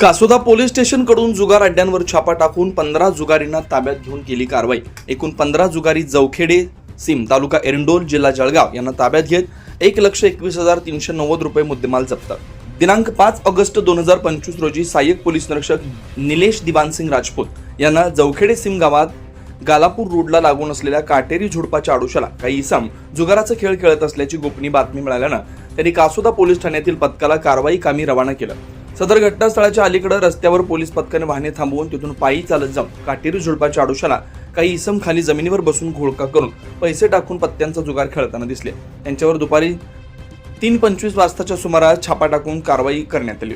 कासोदा police स्टेशनकडून जुगार अड्ड्यांवर छापा टाकून पंधरा जुगारींना ताब्यात घेऊन केली कारवाई. एकूण पंधरा जुगारी जवखेडे सिम तालुका एरंडोल जिल्हा जळगाव यांना ताब्यात घेत एक लक्ष एकवीस हजार तीनशे नव्वद रुपये मुद्देमाल जप्त. दिनांक पाच ऑगस्ट दोन हजार पंचवीस रोजी सहाय्यक पोलीस निरीक्षक निलेश दिवानसिंग राजपूत यांना जवखेडे सिम गावात गालापूर रोडला लागून असलेल्या काटेरी झुडपाच्या आडोशाला काही इसम जुगाराचा खेळ खेळत असल्याची गोपनीय बातमी मिळाल्यानं त्यांनी कासोदा पोलीस ठाण्यातील पथकाला कारवाई कामी रवाना केलं. सदर घटनास्थळाच्या अलीकडे रस्त्यावर पोलीस पथकाने वाहने थांबवून तिथून पायी चालत जाऊन काटेरी झुडपाच्या आडोशाला काही इसम खाली जमिनीवर बसून घोळका करून पैसे टाकून पत्त्यांचा जुगार खेळताना दिसले. त्यांच्यावर दुपारी तीन पंचवीस वाजताच्या सुमारास छापा टाकून कारवाई करण्यात आली.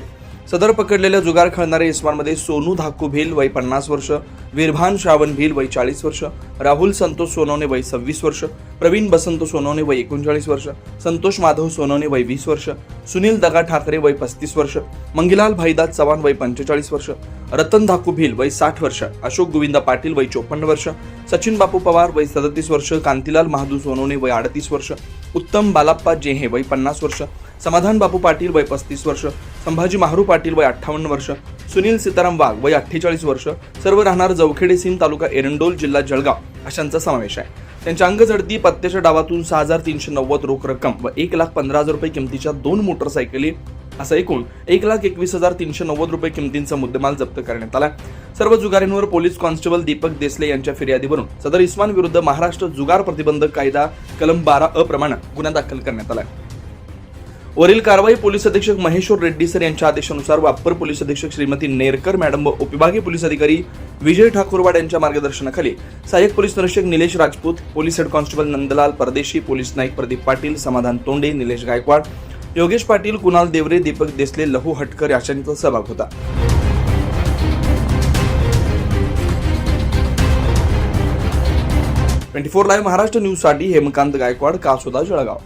सदर पकडलेल्या जुगार खेळणाऱ्या इस्मानमध्ये सोनू धाकू भिल वय पन्नास वर्ष विरभान श्रावण भिल वय चाळीस वर्ष राहुल संतोष सोनवणे वय सव्वीस वर्ष प्रवीण बसंत सोनवणे वय एकोणचाळीस वर्ष संतोष माधव सोनवणे वय वीस वर्ष सुनील दगा ठाकरे वय पस्तीस वर्ष मंगीलाल भाईदास चव्हाण वय पंचेचाळीस वर्ष रतन धाकू भिल वय साठ वर्ष अशोक गोविंद पाटील वय चोपन्न वर्ष सचिन बापू पवार वय सदतीस वर्ष कांतीलाल महादू सोनवणे वय अडतीस वर्ष उत्तम बालाप्पा जेहे वय पन्नास वर्ष समाधान बापू पाटील वय पस्तीस वर्ष संभाजी माहरू पाटील वय अठ्ठावन्न वर्ष सुनील सीताराम वाघ वय अठ्ठेचाळीस वर्ष सर्व राहणार जवखेडे सीम तालुका एरंडोल जिल्हा जळगाव अशांचा समावेश आहे. त्यांच्या अंगझडती पत्त्याच्या डावातून सहा हजार तीनशे नव्वद रोख रक्कम व एक लाख पंधरा हजार रुपये किमतीच्या दोन मोटरसायकली असं एकूण एक लाख एकवीस हजार तीनशे नव्वद रुपये किमतींचा मुद्देमाल जप्त करण्यात आला सर्व जुगारींवर पोलीस कॉन्स्टेबल दीपक देसले यांच्या फिर्यादीवरून सदर इस्मान विरुद्ध महाराष्ट्र जुगार प्रतिबंधक कायदा कलम बारा अप्रमाणे गुन्हा दाखल करण्यात आला वरील कारवाई पोलीस अधीक्षक महेश्वर रेड्डी सर यांच्या आदेशानुसार वापर पोलीस अधीक्षक श्रीमती नेरकर मॅडम व उपविभागीय पोलीस अधिकारी विजय ठाकूरवाड यांच्या मार्गदर्शनाखाली सहाय्यक पोलीस निरीक्षक Nilesh Rajput police head constable Nandlal Pardeshi police Naik Pradeep Patil समाधान तोंडे निलेश गायकवाड योगेश पाटील कुणाल देवरे दीपक देसले लहू हटकर यांचा सहभाग होता. ट्वेंटी फोर लाईव्ह महाराष्ट्र न्यूजसाठी हेमकांत गायकवाड कासोदा जळगाव.